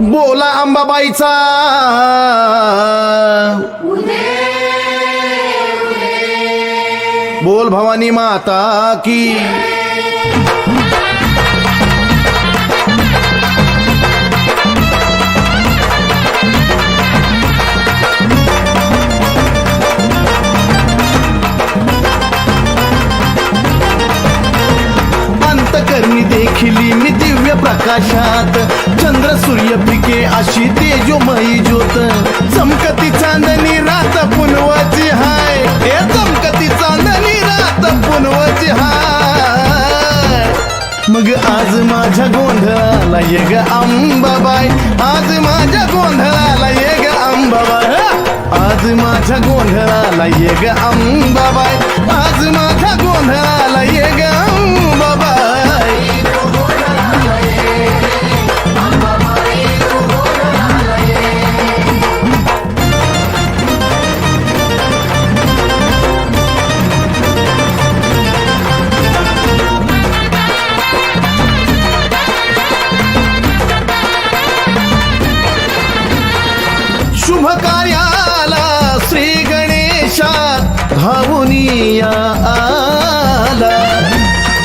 बोला अंबाबाईचा. बोल भवानी माता की. अंतकरणी देखिली मी दिव्य प्रकाशात काय पिके अशी तेजोमयी ज्योत. चमकती चांदणी रात पुनवाची हाय. हे चमकती चांदणी रात पुनवाची हाय. मग आज माझ्या गोंधळाला ये ग अंबाबाई. आज माझ्या गोंधळाला ये ग अंबाबाई. आज माझ्या गोंधळाला ये ग अंबाबाई. शुभ कार्याला श्री गणेशा धावुनिया